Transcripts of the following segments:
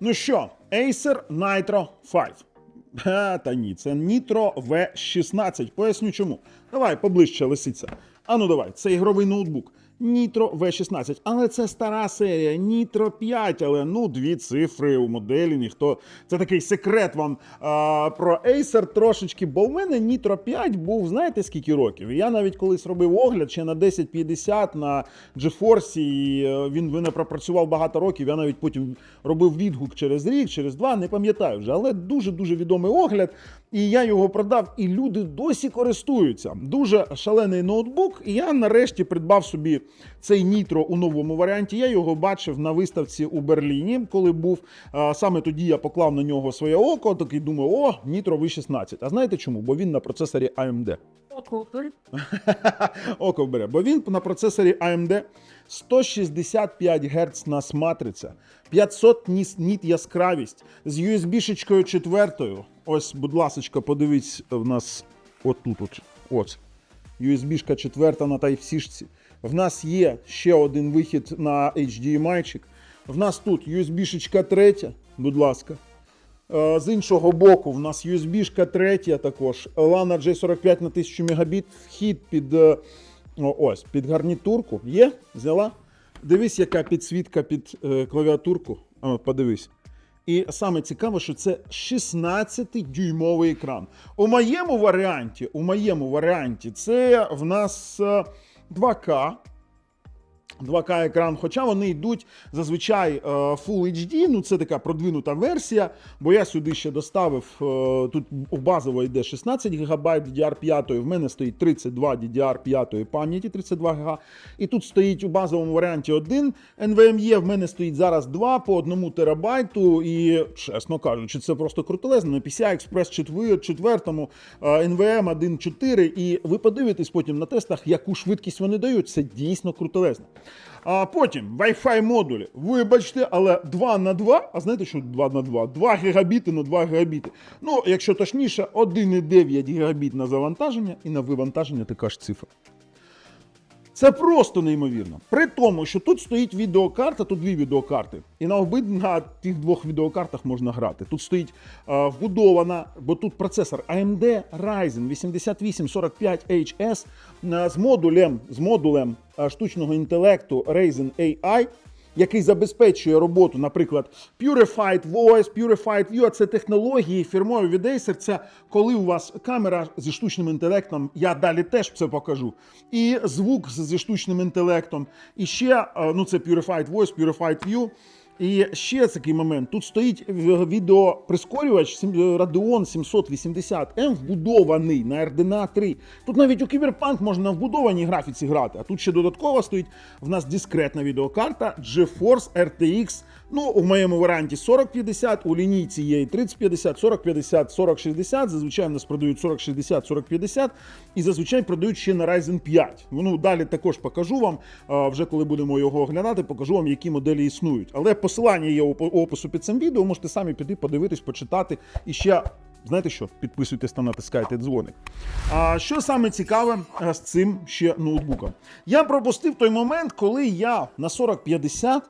Ну що, Acer Nitro 5. А, та ні, це Nitro V16. Поясню чому. Давай поближче лисиця. А ну давай, це ігровий ноутбук. Nitro V16, але це стара серія Nitro 5, але ну дві цифри у моделі ніхто. Це такий секрет вам а, про Acer трошечки, бо в мене Nitro 5 був, знаєте скільки років? Я навіть колись робив огляд ще на 1050 на GeForce, і е, він, він пропрацював багато років. Я навіть потім робив відгук через рік, через два, не пам'ятаю вже, але дуже-дуже відомий огляд. І я його продав, і люди досі користуються. Дуже шалений ноутбук. І я нарешті придбав собі цей Nitro у новому варіанті. Я його бачив на виставці у Берліні, коли був. Саме тоді я поклав на нього своє око, такий думаю, о, Nitro V16. А знаєте чому? Бо він на процесорі AMD. Око бере, бо він на процесорі AMD 165 Гц нас матриця, 500 ніс- ніт яскравість з USB-шечкою четвертою. Ось, будь ласка, подивіться, в нас отут. От, ось. USB-шка четверта на Type-C. В нас є ще один вихід на HDMI. В нас тут USB-шечка третя, будь ласка. Е, З іншого боку, в нас USB-шка третя також. LAN J45 на 1000 Мбіт. Вхід під е, ось, під гарнітурку. Є? Взяла? Дивись, яка підсвітка під е, клавіатурку. А, подивись. І саме цікаве, що це 16-дюймовий екран. У моєму варіанті, у моєму варіанті, це в нас е, 2К. 2К екран, хоча вони йдуть зазвичай е, Full HD, ну це така продвинута версія, бо я сюди ще доставив, е, тут базово йде 16 ГБ DDR5, в мене стоїть 32 DDR5 пам'яті, 32 ГБ. І тут стоїть у базовому варіанті один NVMe, в мене стоїть зараз два по одному терабайту. І, чесно кажучи, це просто крутелезно. На PCI Express 4, 4 NVM 1.4, і ви подивитесь потім на тестах, яку швидкість вони дають. Це дійсно крутелезно. А потім Wi-Fi модулі. Вибачте, але 2 на 2, а знаєте, що 2 на 2? 2 гігабіти на 2 гігабіти. Ну, якщо точніше, 1,9 гігабіт на завантаження і на вивантаження така ж цифра. Це просто неймовірно. При тому, що тут стоїть відеокарта, тут дві відеокарти. І на обид на тих двох відеокартах можна грати. Тут стоїть е, вбудована, бо тут процесор AMD Ryzen 8845HS е, з модулем, з модулем е, штучного інтелекту Ryzen AI який забезпечує роботу, наприклад, Purified Voice, Purified View, це технології фірмові від це коли у вас камера зі штучним інтелектом, я далі теж це покажу, і звук зі штучним інтелектом, і ще, е, ну це Purified Voice, Purified View, і ще такий момент. Тут стоїть відеоприскорювач сім- Radeon 780M вбудований на RDNA 3. Тут навіть у Cyberpunk можна на вбудованій графіці грати. А тут ще додатково стоїть в нас дискретна відеокарта GeForce RTX. Ну, у моєму варіанті 4050, у лінійці є і 3050, 4050, 4060. Зазвичай в нас продають 4060, 4050 і зазвичай продають ще на Ryzen 5. Ну, далі також покажу вам, вже коли будемо його оглядати, покажу вам, які моделі існують. Але посилання є у опису під цим відео, можете самі піти, подивитись, почитати. І ще, знаєте що, підписуйтесь та натискайте дзвоник. А що саме цікаве з цим ще ноутбуком? Я пропустив той момент, коли я на 4050 е,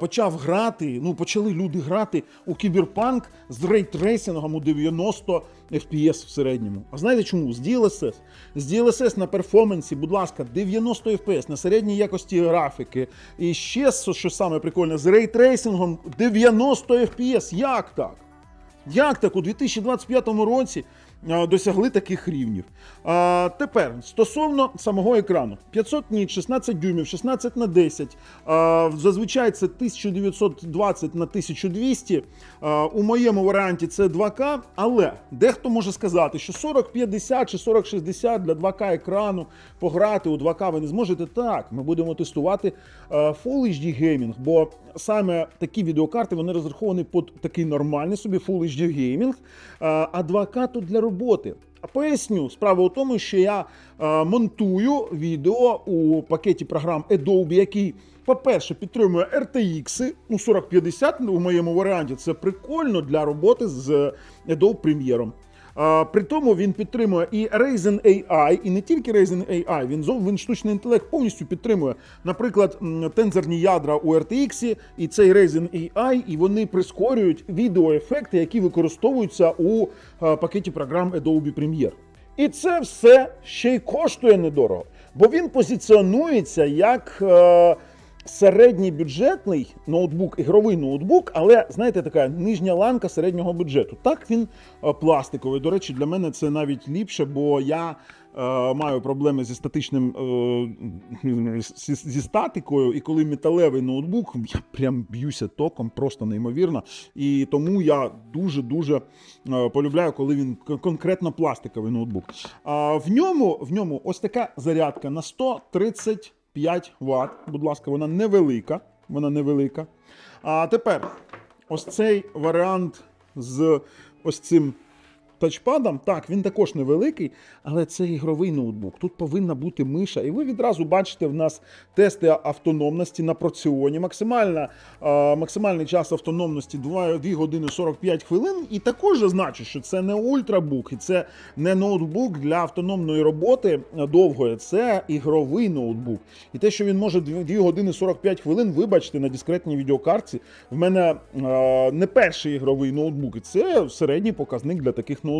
почав грати, ну почали люди грати у кіберпанк з рейтрейсингом у 90 FPS в середньому. А знаєте чому? З DLSS. З DLSS на перформансі, будь ласка, 90 FPS на середній якості графіки. І ще що саме прикольне, з рейтрейсингом 90 FPS. Як так? Як так у 2025 році досягли таких рівнів? Тепер стосовно самого екрану: 500 ніт, 16 дюймів, 16 на 10. А, зазвичай це 1920 на 1200. А, у моєму варіанті це 2К, але дехто може сказати, що 4050 чи 4060 для 2К екрану пограти у 2К ви не зможете. Так, ми будемо тестувати Full HD геймінг, бо саме такі відеокарти вони розраховані під такий нормальний собі Full HD е, а 2К тут для роботи. А поясню, справа у тому, що я е, монтую відео у пакеті програм Adobe, який, по-перше, підтримує RTX, ну 4050 у моєму варіанті. Це прикольно для роботи з Adobe Premiere. При тому він підтримує і Ryzen AI, і не тільки Ryzen AI, він, він штучний інтелект повністю підтримує. Наприклад, тензорні ядра у RTX і цей Ryzen AI, і вони прискорюють відеоефекти, які використовуються у е, пакеті програм Adobe Premiere. І це все ще й коштує недорого, бо він позиціонується як. Середній бюджетний ноутбук, ігровий ноутбук, але знаєте, така нижня ланка середнього бюджету. Так він е, пластиковий. До речі, для мене це навіть ліпше, бо я е, маю проблеми зі статичним е, зі, статикою, і коли металевий ноутбук, я прям б'юся током, просто неймовірно. І тому я дуже дуже е, полюбляю, коли він конкретно пластиковий ноутбук. А в ньому в ньому ось така зарядка на 130 5 Вт. Будь ласка, вона невелика. Вона невелика. А тепер ось цей варіант з ось цим тачпадом. Так, він також невеликий, але це ігровий ноутбук. Тут повинна бути миша. І ви відразу бачите в нас тести автономності на проціоні. Максимальна, е, максимальний час автономності 2, 2 години 45 хвилин. І також зазначу, що це не ультрабук, і це не ноутбук для автономної роботи довгої. Це ігровий ноутбук. І те, що він може 2 години 45 хвилин, вибачте, на дискретній відеокартці. В мене е, не перший ігровий ноутбук, і це середній показник для таких ноутбуків.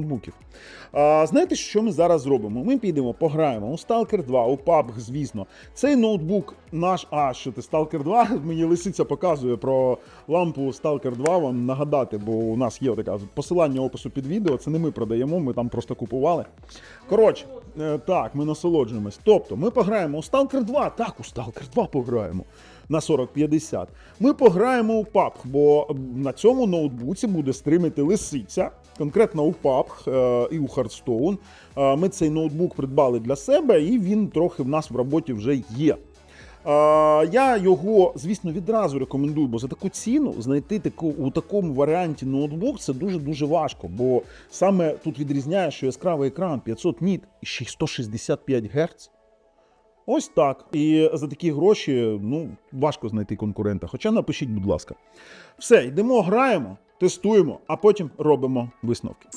А, знаєте, що ми зараз зробимо? Ми підемо, пограємо у Stalker 2, у PUBG, звісно. Цей ноутбук наш. А, що ти Stalker 2? Мені лисиця показує про лампу Stalker 2. Вам нагадати, бо у нас є така посилання опису під відео. Це не ми продаємо, ми там просто купували. Коротше, е, так, ми насолоджуємось. Тобто, ми пограємо у Stalker 2. Так, у Stalker 2 пограємо на 4050. Ми пограємо у PUBG, бо на цьому ноутбуці буде стримити лисиця, конкретно у PUBG е, і у Hearthstone. Е, Ми цей ноутбук придбали для себе, і він трохи в нас в роботі вже є. Е, Я його, звісно, відразу рекомендую, бо за таку ціну знайти таку у такому варіанті ноутбук це дуже дуже важко. Бо саме тут відрізняє, що яскравий екран 500 ніт і ще 165 Гц. Ось так. І за такі гроші ну, важко знайти конкурента. Хоча напишіть, будь ласка. Все, йдемо, граємо, тестуємо, а потім робимо висновки.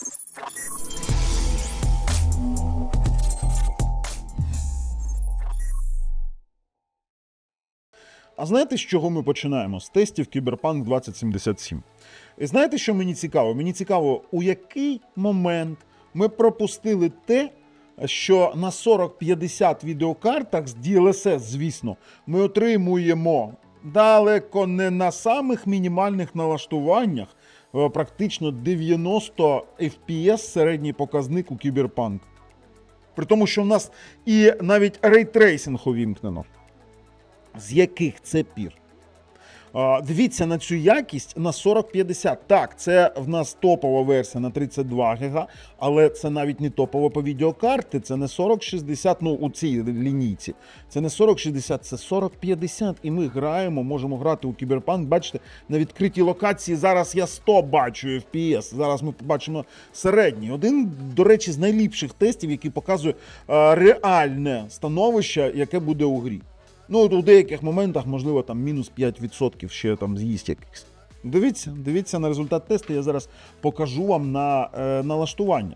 А знаєте, з чого ми починаємо? З тестів Cyberpunk 2077. І знаєте, що мені цікаво? Мені цікаво, у який момент ми пропустили те, що на 4050 відеокартах з DLSS, звісно, ми отримуємо далеко не на самих мінімальних налаштуваннях, практично 90 FPS середній показник у Cyberpunk. При тому, що в нас і навіть рейтрейсинг увімкнено. З яких це пір? Дивіться на цю якість на 4050. Так, це в нас топова версія на 32 ГБ, але це навіть не топова по відеокарти, це не 4060, ну у цій лінійці. Це не 4060, це 4050. І ми граємо, можемо грати у Кіберпанк. Бачите, на відкритій локації зараз я 100 бачу FPS. Зараз ми побачимо середній. Один, до речі, з найліпших тестів, який показує е, реальне становище, яке буде у грі. Ну, у деяких моментах, можливо, там мінус 5% ще там з'їсть якихось. Дивіться, дивіться на результат тесту, я зараз покажу вам на е, налаштування.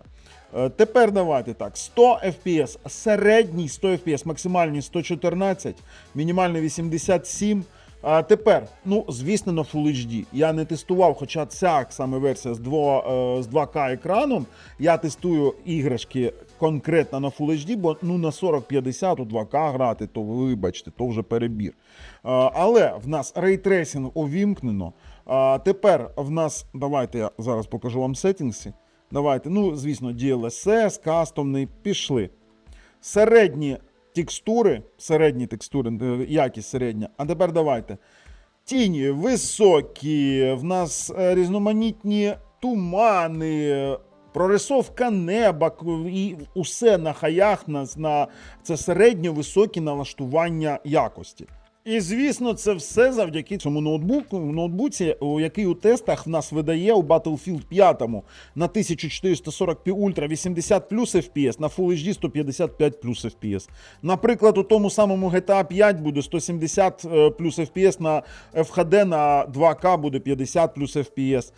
Е, тепер давайте так: 100 FPS, середній 100 FPS, максимальний 114, мінімальний 87. А тепер, ну, звісно, на Full HD. Я не тестував, хоча ця саме версія з 2, е, з 2К екраном. Я тестую іграшки конкретно на Full HD, бо ну, на 4050 у 2К грати, то вибачте, то вже перебір. А, але в нас рейтрейсинг увімкнено. А, тепер в нас, давайте я зараз покажу вам сеттінгси. Давайте, ну, звісно, DLSS, кастомний, пішли. Середні текстури, середні текстури, е, якість середня. А тепер давайте. Тіні високі, в нас е, різноманітні тумани, прорисовка неба і усе на хаях, на, на це середньо високі налаштування якості. І звісно, це все завдяки цьому ноутбуку, ноутбуці, який у тестах в нас видає у Battlefield 5 на 1440p Ultra 80 плюс FPS, на Full HD 155 плюс FPS. Наприклад, у тому самому GTA 5 буде 170 е, плюс FPS, на FHD на 2К буде 50 плюс FPS.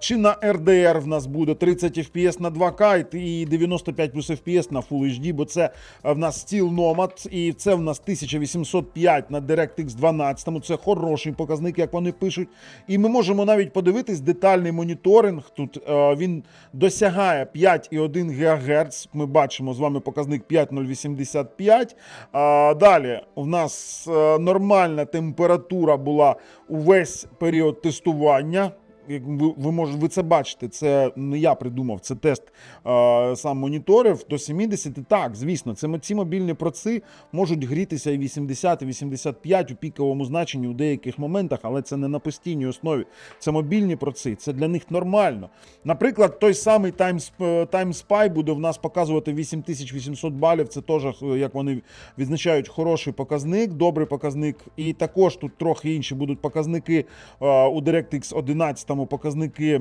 Чи на RDR в нас буде 30 FPS на 2К і 95 плюс FPS на Full HD, бо це е, в нас Steel Nomad, і це в нас 1805 на DirectX 12. Це хороший показник, як вони пишуть. І ми можемо навіть подивитись детальний моніторинг. Тут е, він досягає 5,1 ГГц. Ми бачимо з вами показник 5,085. А, далі у нас е, нормальна температура була увесь період тестування. Як ви, ви може, ви це бачите, це не я придумав, це тест е, сам моніторив до 70. Так, звісно, це ці мобільні проци можуть грітися і 80, і 85 у піковому значенні у деяких моментах, але це не на постійній основі. Це мобільні проци, це для них нормально. Наприклад, той самий Time, Time Spy буде в нас показувати 8800 балів. Це теж, е, як вони відзначають, хороший показник, добрий показник. І також тут трохи інші будуть показники е, у DirectX 11 показники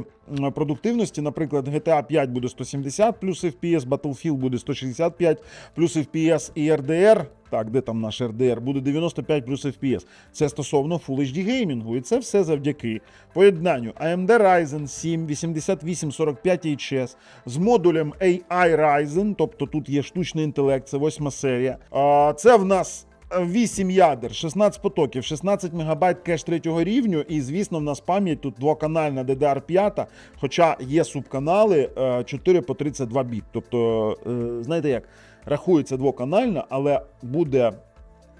продуктивності. Наприклад, GTA 5 буде 170 плюс FPS, Battlefield буде 165 плюс FPS і RDR. Так, де там наш RDR? Буде 95 плюс FPS. Це стосовно Full HD геймінгу. І це все завдяки поєднанню AMD Ryzen 7 8845 HS з модулем AI Ryzen, тобто тут є штучний інтелект, це восьма серія. Це в нас 8 ядер, 16 потоків, 16 МБ кеш третього рівню, і звісно, в нас пам'ять тут двоканальна DDR5, хоча є субканали е, 4 по 32 біт. Тобто, е, знаєте як, рахується двоканальна, але буде.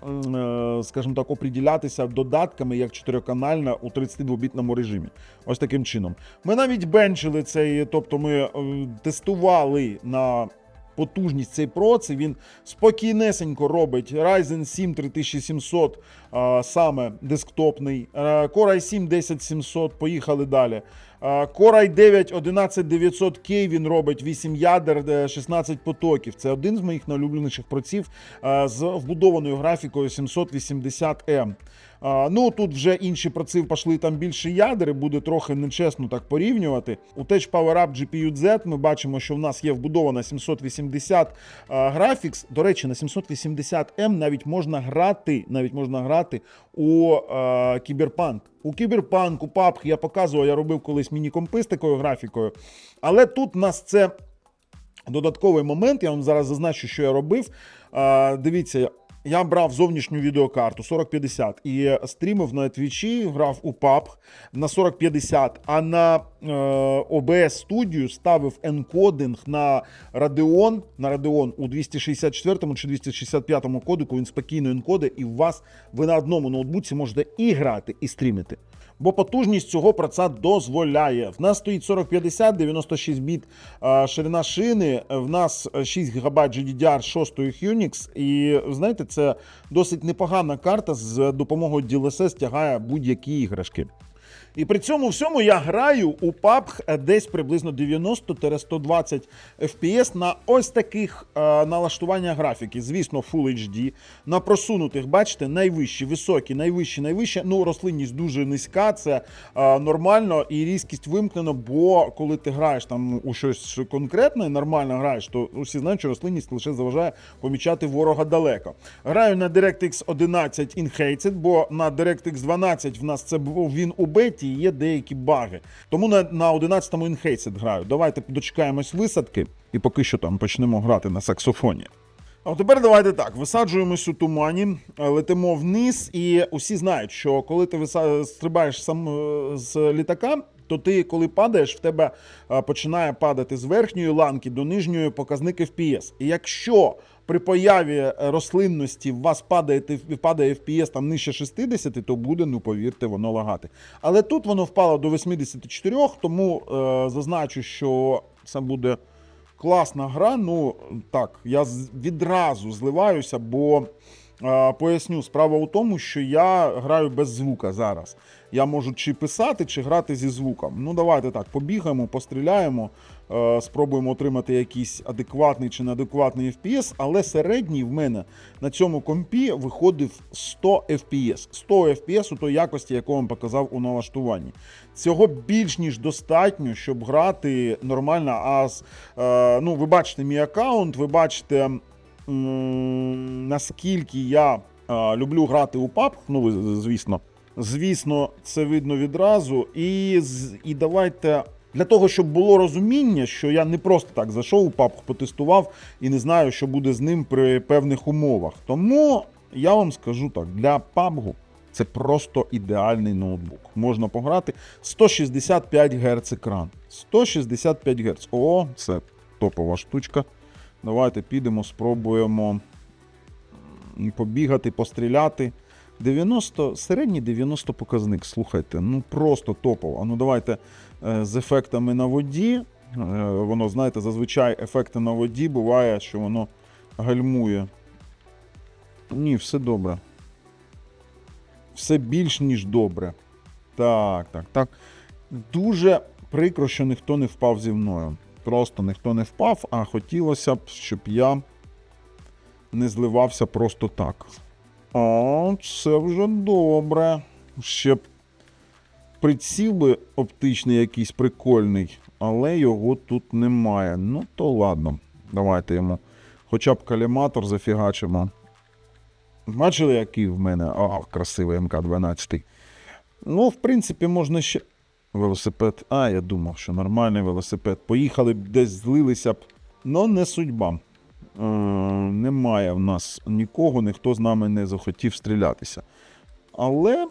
е, Скажімо так, оприділятися додатками як чотириканальна у 32-бітному режимі. Ось таким чином. Ми навіть бенчили цей, тобто ми е, тестували на потужність цей проц, він спокійнесенько робить Ryzen 7 3700, а, саме десктопний, е, Core i7 10700, поїхали далі. Е, Core i9 11900K він робить 8 ядер, е, 16 потоків. Це один з моїх найулюбленіших проців е, з вбудованою графікою 780M. Ну тут вже інші проци пішли там більше ядер, буде трохи нечесно так порівнювати. У Tech Power Up GPU Z ми бачимо, що в нас є вбудована 780 графікс. До речі, на 780M навіть можна грати, навіть можна грати у а, Кіберпанк. У Кіберпанк, у PUBG я показував, я робив колись міні-компи з такою графікою. Але тут нас це додатковий момент. Я вам зараз зазначу, що я робив. Дивіться, я брав зовнішню відеокарту 4050 і стрімив на твічі, грав у PUBG на 4050, а на е, OBS Studio ставив енкодинг на Radeon, на Radeon у 264 чи 265 кодику. Він спокійно енкодить, і у вас ви на одному ноутбуці можете і грати, і стрімити. Бо потужність цього праца дозволяє. В нас стоїть 4050, 96 біт ширина шини. В нас 6 ГБ GDDR 6 Unix. І знаєте, це досить непогана карта з допомогою DLSS тягає будь-які іграшки. І при цьому всьому я граю у PUBG десь приблизно 90-120 FPS на ось таких е, налаштування графіки. Звісно, Full HD. На просунутих, бачите, найвищі, високі, найвищі, найвищі. Ну, рослинність дуже низька, це е, нормально, і різкість вимкнено, бо коли ти граєш там у щось конкретне, нормально граєш, то усі знають, що рослинність лише заважає помічати ворога далеко. Граю на DirectX 11 Enhanced, бо на DirectX 12 в нас це був він у беті є деякі баги. Тому на, на 11-му Enhanced граю. Давайте дочекаємось висадки і поки що там почнемо грати на саксофоні. А тепер давайте так: висаджуємось у тумані, е, летимо вниз, і усі знають, що коли ти стрибаєш сам е, з літака, то ти, коли падаєш, в тебе е, починає падати з верхньої ланки до нижньої показник FPS. І якщо при появі е, рослинності у вас падає, падає FPS там нижче 60, то буде, ну повірте, воно лагати. Але тут воно впало до 84, тому е, зазначу, що це буде класна гра. Ну так, я відразу зливаюся, бо е, поясню, справа у тому, що я граю без звука зараз. Я можу чи писати, чи грати зі звуком. Ну, давайте так, побігаємо, постріляємо, е, спробуємо отримати якийсь адекватний чи неадекватний FPS, але середній в мене на цьому компі виходив 100 FPS. 100 FPS у той якості, яку вам показав у налаштуванні. Цього більш ніж достатньо, щоб грати нормально. А е, ну, ви бачите мій аккаунт, ви бачите, наскільки я е, люблю грати у PUBG, ну, звісно. Звісно, це видно відразу. І, і давайте. Для того, щоб було розуміння, що я не просто так зайшов у PUBG, потестував і не знаю, що буде з ним при певних умовах. Тому я вам скажу так: для PUBG це просто ідеальний ноутбук. Можна пограти 165 Гц екран. 165 Гц. О, це топова штучка. Давайте підемо, спробуємо побігати, постріляти. 90, середній 90 показник. Слухайте, ну просто топово. Ну давайте е, з ефектами на воді. Е, воно, знаєте, зазвичай ефекти на воді буває, що воно гальмує. Ні, все добре. Все більш ніж добре. Так, так, так. Дуже прикро, що ніхто не впав зі мною. Просто ніхто не впав, а хотілося б, щоб я не зливався просто так. О, це вже добре. Ще б приціл оптичний якийсь прикольний, але його тут немає. Ну, то ладно. Давайте йому хоча б каліматор зафігачимо. Бачили, який в мене а, красивий МК-12. Ну, в принципі, можна ще. Велосипед. А, я думав, що нормальний велосипед. Поїхали б десь злилися б. Ну, не судьба. Е, немає в нас нікого, ніхто з нами не захотів стрілятися. Але.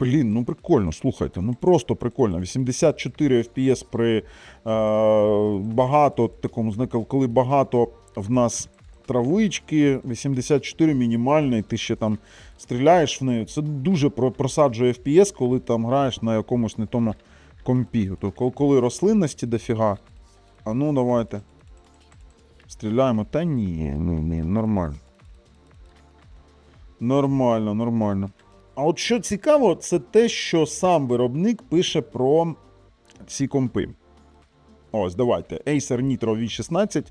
Блін, ну прикольно, слухайте, ну просто прикольно. 84 FPS при е, багато такому, знаєте, коли багато в нас травички, 84 мінімальний, ти ще там стріляєш в неї. Це дуже просаджує FPS, коли там граєш на якомусь не тому компі. То коли рослинності дофіга. А ну давайте. Стріляємо. Та ні, ні, ні, нормально. Нормально, нормально. А от що цікаво, це те, що сам виробник пише про ці компи. Ось, давайте. Acer Nitro V16,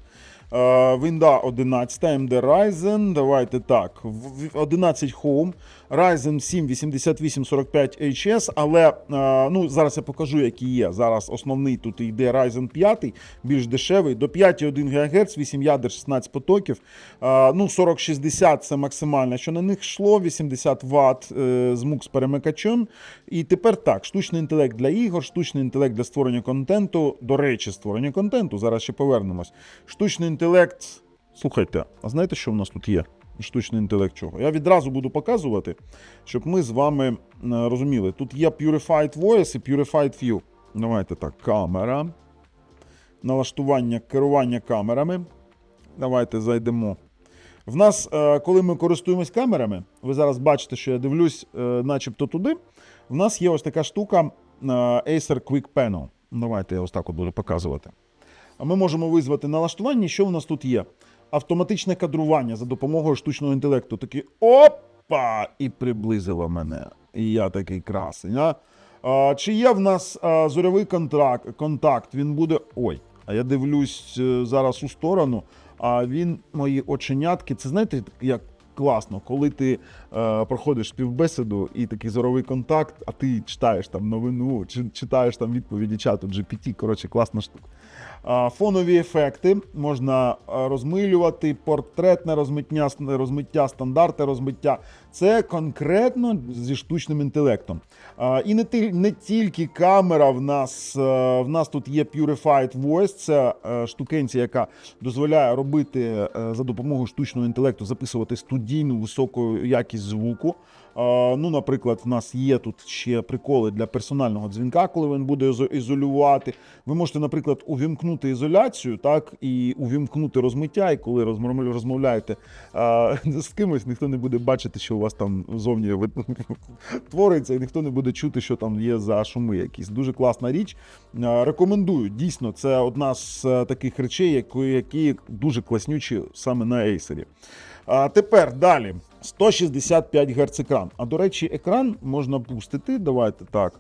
Windows 11, AMD Ryzen. Давайте так. в- в- 11 Home, Ryzen 7 8845 HS, але е, ну, зараз я покажу, які є. Зараз основний тут йде Ryzen 5, більш дешевий, до 5,1 ГГц, 8 ядер, 16 потоків. Е, ну, 4060 це максимальне, що на них йшло, 80 Вт е, з MUX перемикачем. І тепер так: штучний інтелект для ігор, штучний інтелект для створення контенту. До речі, створення контенту. Зараз ще повернемось. Штучний інтелект. Слухайте, а знаєте, що в нас тут є? Штучний інтелект чого? Я відразу буду показувати, щоб ми з вами е, розуміли. Тут є Purified Voice і Purified View. Давайте так, камера. Налаштування керування камерами. Давайте зайдемо. В нас, е, коли ми користуємось камерами, ви зараз бачите, що я дивлюсь, е, начебто туди. В нас є ось така штука Acer Quick Panel. Давайте я ось так от буду показувати. А Ми можемо визвати налаштування. Що в нас тут є? Автоматичне кадрування за допомогою штучного інтелекту. Такий опа! І приблизило мене. І я такий красень. А? А, чи є в нас а, зорьовий контракт, контакт? Він буде. Ой, а я дивлюсь е, зараз у сторону, а він, мої оченятки, це знаєте, як класно, коли ти проходиш співбесіду і такий зоровий контакт, а ти читаєш там новину, чи читаєш там відповіді чату GPT. Коротше, класна штука. Фонові ефекти можна розмилювати, портретне розмиття, розмиття, стандартне розмиття. Це конкретно зі штучним інтелектом. І не, не тільки камера в нас, е, в нас тут є Purified Voice, це е, штукенція, яка дозволяє робити е, за допомогою штучного інтелекту, записувати студійну високу якість звуку. Ну, наприклад, в нас є тут ще приколи для персонального дзвінка, коли він буде ізолювати. Ви можете, наприклад, увімкнути ізоляцію, так, і увімкнути розмиття, і коли розмовляєте з кимось, ніхто не буде бачити, що у вас там зовні твориться, і ніхто не буде чути, що там є за шуми якісь. Дуже класна річ. Рекомендую. Дійсно, це одна з е, таких речей, які дуже класнючі саме на Acer. А тепер далі. 165 Гц екран. А до речі, екран можна пустити. Давайте так.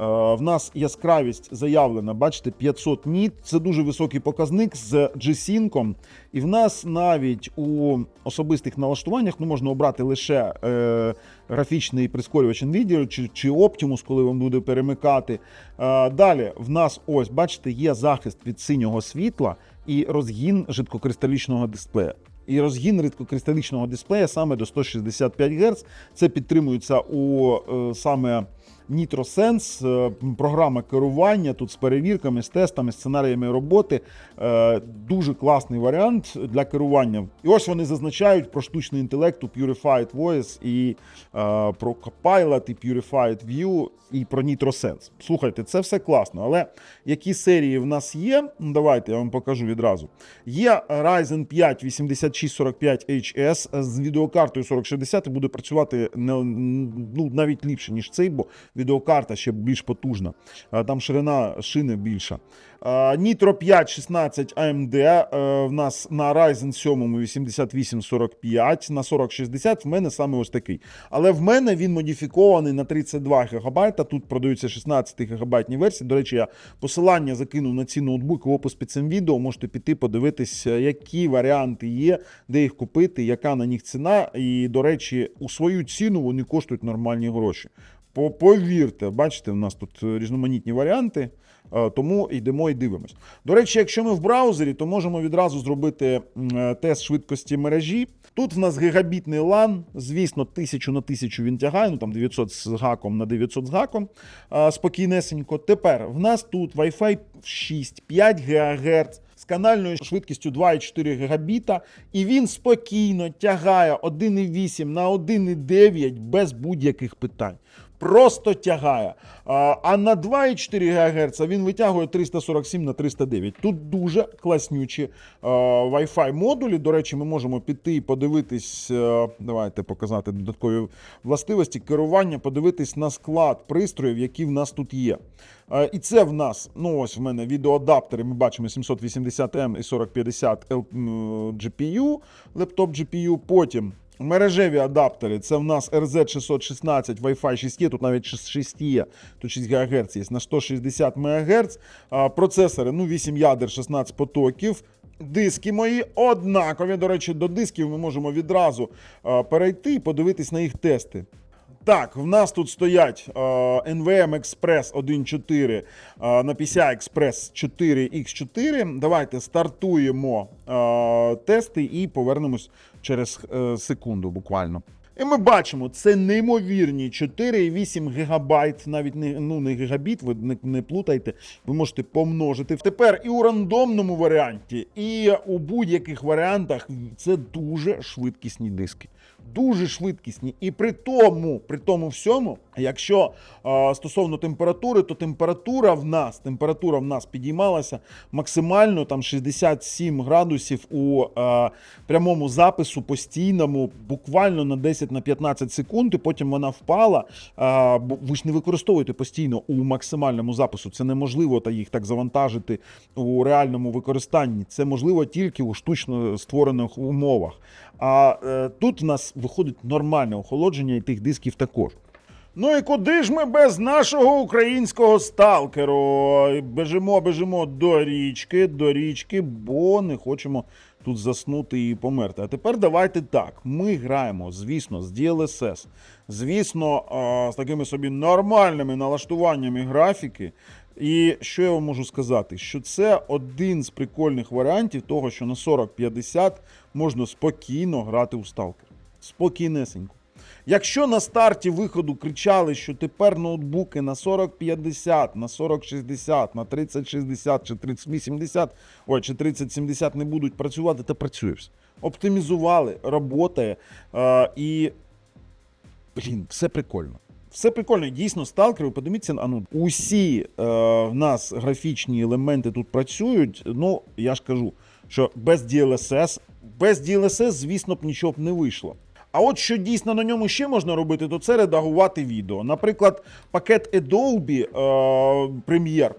Е, В нас яскравість заявлена, бачите, 500 ніт. Це дуже високий показник з G-Sync. І в нас навіть у особистих налаштуваннях ну, можна обрати лише е, графічний прискорювач NVIDIA чи, чи Optimus, коли вам буде перемикати. Е, далі в нас ось, бачите, є захист від синього світла і розгін жидкокристалічного дисплея. І розгін рідкокристалічного дисплея саме до 165 Гц. Це підтримується у е, саме NitroSense, е, програма керування тут з перевірками, з тестами, сценаріями роботи. Е, Дуже класний варіант для керування. І ось вони зазначають про штучний інтелект у Purified Voice і е, про Copilot, і Purified View, і про NitroSense. Слухайте, це все класно. Але які серії в нас є? Ну, Давайте я вам покажу відразу. Є Ryzen 5 8645 HS з відеокартою 4060 і буде працювати ну, навіть ліпше, ніж цей, бо відеокарта ще більш потужна. Там ширина шини більша. Nitro 5 16 AMD е, в нас на Ryzen 7 8845 на 4060 в мене саме ось такий. Але в мене він модифікований на 32 ГБ. Тут продаються 16 ГБ версії. До речі, я посилання закинув на ці ноутбуки в опис під цим відео. Можете піти подивитись, які варіанти є, де їх купити, яка на них ціна. І, до речі, у свою ціну вони коштують нормальні гроші. По- Повірте, бачите, в нас тут е, різноманітні варіанти, е, тому йдемо і дивимось. До речі, якщо ми в браузері, то можемо відразу зробити е, тест швидкості мережі. Тут в нас гігабітний LAN, звісно, 1000 на 1000 він тягає, ну там 900 з гаком на 900 з гаком, спокійнесенько. Тепер в нас тут Wi-Fi 6, 5 ГГц з канальною швидкістю 2,4 гігабіта, і він спокійно тягає 1,8 на 1,9 без будь-яких питань. Просто тягає. А, на 2,4 ГГц він витягує 347 на 309. Тут дуже класнючі Wi-Fi модулі. До речі, ми можемо піти і подивитись. Давайте показати додаткові властивості керування, подивитись на склад пристроїв, які в нас тут є. І це в нас, ну ось в мене відеоадаптери. Ми бачимо 780M і 4050 GPU, лептоп GPU. Потім мережеві адаптери. Це в нас RZ616, Wi-Fi 6 є, тут навіть 6 є, тут 6 ГГц є на 160 МГц. Процесори, ну 8 ядер, 16 потоків. Диски мої однакові. До речі, до дисків ми можемо відразу перейти і подивитись на їх тести. Так, в нас тут стоять е, NVM Express 1.4 е, на PCI Express 4X4. Давайте стартуємо е, тести і повернемось через секунду буквально. І ми бачимо, це неймовірні 4,8 гігабайт, навіть не, ну, не гігабіт, ви не, не плутайте, ви можете помножити. Тепер і у рандомному варіанті, і у будь-яких варіантах це дуже швидкісні диски. Дуже швидкісні. І при тому, при тому всьому, якщо е, стосовно температури, то температура в нас, температура в нас підіймалася максимально там 67 градусів у е, прямому запису постійному, буквально на 10 на 15 секунд, і потім вона впала. Е, ви ж не використовуєте постійно у максимальному запису. Це неможливо та їх так завантажити у реальному використанні. Це можливо тільки у штучно створених умовах. А е, тут в нас виходить нормальне охолодження і тих дисків також. Ну і куди ж ми без нашого українського сталкеру? Бежимо, бежимо до річки, до річки, бо не хочемо тут заснути і померти. А тепер давайте так. Ми граємо, звісно, з DLSS, звісно, з такими собі нормальними налаштуваннями графіки. І що я вам можу сказати? Що це один з прикольних варіантів того, що на 40-50 можна спокійно грати у сталкер. Спокійнесенько. Якщо на старті виходу кричали, що тепер ноутбуки на 4050, на 4060, на 3060 чи 3080, ой, чи 3070 не будуть працювати, то працює все. Оптимізували, роботає е, і блін, все прикольно. Все прикольно, дійсно, сталкери, подивіться, а ну, усі е, в нас графічні елементи тут працюють. Ну, я ж кажу, що без DLSS, без DLSS, звісно б, нічого б не вийшло. А от що дійсно на ньому ще можна робити, то це редагувати відео. Наприклад, пакет Adobe е, Premiere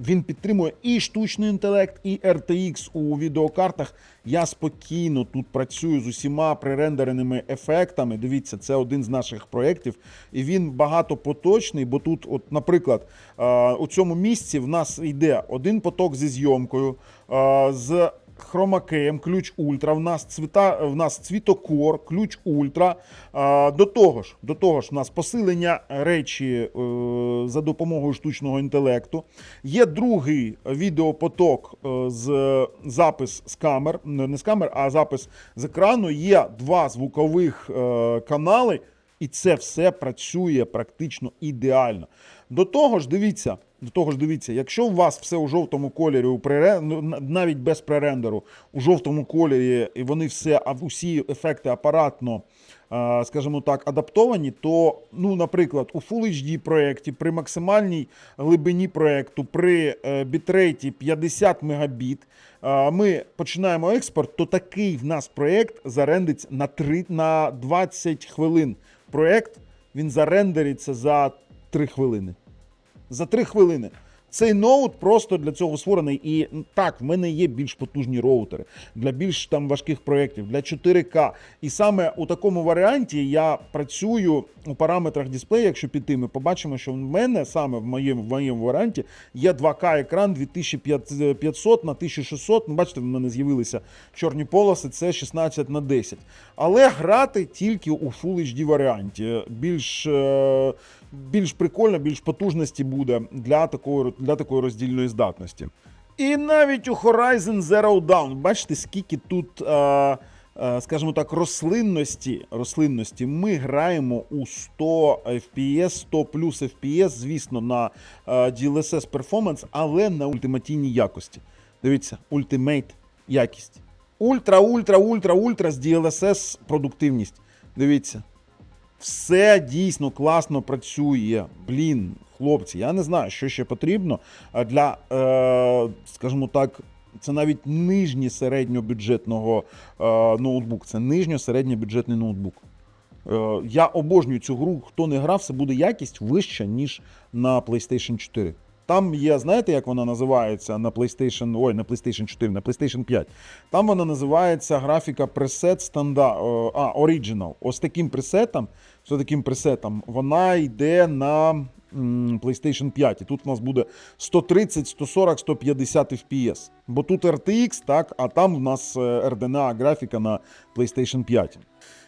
він підтримує і штучний інтелект, і RTX у відеокартах. Я спокійно тут працюю з усіма пререндереними ефектами. Дивіться, це один з наших проєктів, і він багатопоточний, бо тут, от, наприклад, е, у цьому місці в нас йде один поток зі зйомкою, е, з хромакеєм, ключ ультра. В нас цвіта, в нас цвітокор, ключ ультра. До того ж, до того ж, в нас посилення речі е, за допомогою штучного інтелекту. Є другий відеопоток е, з запис з камер, не з камер, а запис з екрану. Є два звукових е, канали. І це все працює практично ідеально. До того ж, дивіться, до того ж, дивіться, якщо у вас все у жовтому кольорі, у прере... ну, навіть без пререндеру, у жовтому кольорі, і вони все, а усі ефекти апаратно, е, скажімо так, адаптовані, то, ну, наприклад, у Full HD проєкті при максимальній глибині проєкту, при е, бітрейті 50 мегабіт, е, ми починаємо експорт, то такий в нас проєкт зарендиться на, 3, на 20 хвилин. Проєкт він зарендериться за 3 хвилини. За 3 хвилини. Цей ноут просто для цього створений. І так, в мене є більш потужні роутери для більш там важких проєктів, для 4К. І саме у такому варіанті я працюю у параметрах дисплею. Якщо піти, ми побачимо, що в мене саме в моєму, в моєму варіанті є 2К екран 2500 на 1600. Ну, бачите, в мене з'явилися чорні полоси, це 16 на 10. Але грати тільки у Full HD варіанті. Більш, е, більш прикольно, більш потужності буде для такої, для такої роздільної здатності. І навіть у Horizon Zero Dawn, бачите, скільки тут, е, е, скажімо так, рослинності, рослинності. Ми граємо у 100 FPS, 100 плюс FPS, звісно, на е, DLSS Performance, але на ультимативній якості. Дивіться, Ultimate якість. Ультра, ультра, ультра, ультра з DLSS продуктивність. Дивіться. Все дійсно класно працює. Блін, хлопці, я не знаю, що ще потрібно для, е, скажімо так, це навіть нижнє середньобюджетного е, ноутбук. Це нижньо-середньобюджетний ноутбук. Е, я обожнюю цю гру. Хто не грав, це буде якість вища, ніж на PlayStation 4. Там є, знаєте, як вона називається на PlayStation, ой, на PlayStation 4, на PlayStation 5. Там вона називається графіка пресет стандарт, а, Original. Ось таким пресетом, що таким пресетом, вона йде на PlayStation 5. І тут у нас буде 130, 140, 150 FPS. Бо тут RTX, так, а там в нас е, RDNA графіка на PlayStation 5.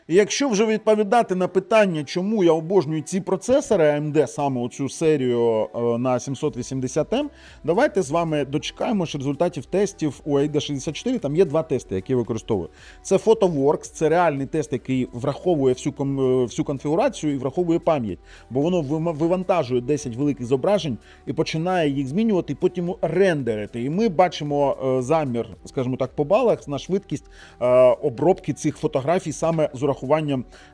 І якщо вже відповідати на питання, чому я обожнюю ці процесори AMD, саме оцю серію е, на 780M, давайте з вами дочекаємось результатів тестів у AIDA 64. Там є два тести, які я використовую. Це PhotoWorks, це реальний тест, який враховує всю, е, всю конфігурацію і враховує пам'ять, бо воно вивантажує 10 великих зображень і починає їх змінювати, і потім рендерити. І ми бачимо е, замір, скажімо так, по балах на швидкість обробки цих фотографій саме з урахуванням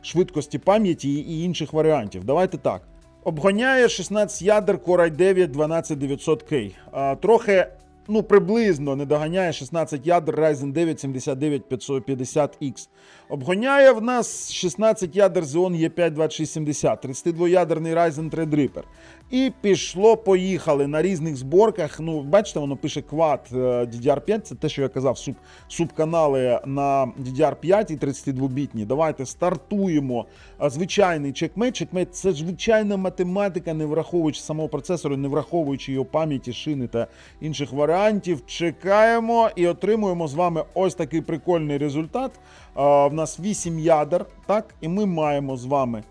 швидкості пам'яті і- інших варіантів. Давайте так. Обгоняє 16 ядер Core i9 12900K. Трохи, ну, приблизно не доганяє 16 ядер Ryzen 9 7950X. Обгоняє в нас 16 ядер Xeon E5 2670, 32-ядерний Ryzen Threadripper. І пішло, поїхали на різних зборках. Ну, бачите, воно пише Quad е, DDR5, це те, що я казав, суб, субканали на DDR5 і 32-бітні. Давайте стартуємо. Звичайний чекмейт. Чекмейт це звичайна математика, не враховуючи самого процесору, не враховуючи його пам'яті, шини та інших варіантів. Чекаємо і отримуємо з вами ось такий прикольний результат. В нас 8 ядер, так, і ми маємо з вами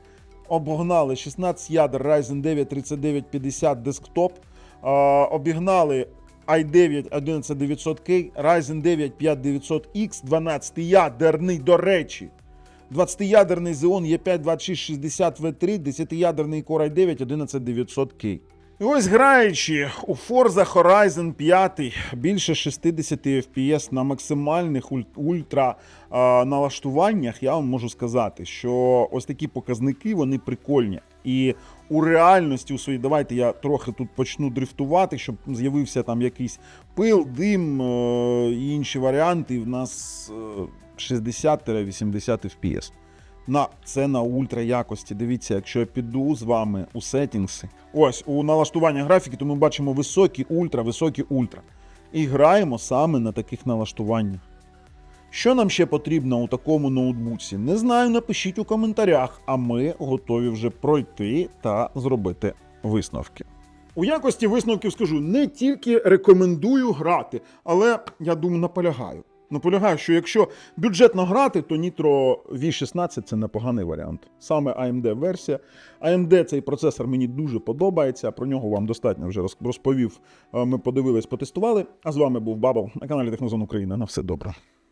обогнали 16 ядер Ryzen 9 3950 десктоп, обігнали i9 11900K, Ryzen 9 5900X, 12-ядерний, до речі. 20-ядерний Xeon E5 2660 V3, 10-ядерний Core i9 11900K. І ось граючи у Forza Horizon 5 більше 60 FPS на максимальних уль- ультра налаштуваннях, я вам можу сказати, що ось такі показники вони прикольні. І у реальності у своїй, давайте я трохи тут почну дрифтувати, щоб з'явився там якийсь пил, дим е, і інші варіанти. В нас е, 60-80 FPS. На це на ультра якості. Дивіться, якщо я піду з вами у сеттінгси, ось у налаштування графіки, то ми бачимо високі ультра, високі ультра. І граємо саме на таких налаштуваннях. Що нам ще потрібно у такому ноутбуці? Не знаю, напишіть у коментарях, а ми готові вже пройти та зробити висновки. У якості висновків скажу, не тільки рекомендую грати, але я думаю, наполягаю. Наполягаю, що якщо бюджетно грати, то Nitro V16 це непоганий варіант. Саме AMD версія. AMD цей процесор мені дуже подобається. Про нього вам достатньо вже розповів. Ми подивились, потестували. А з вами був Бабл на каналі Технозон Україна. На все добре.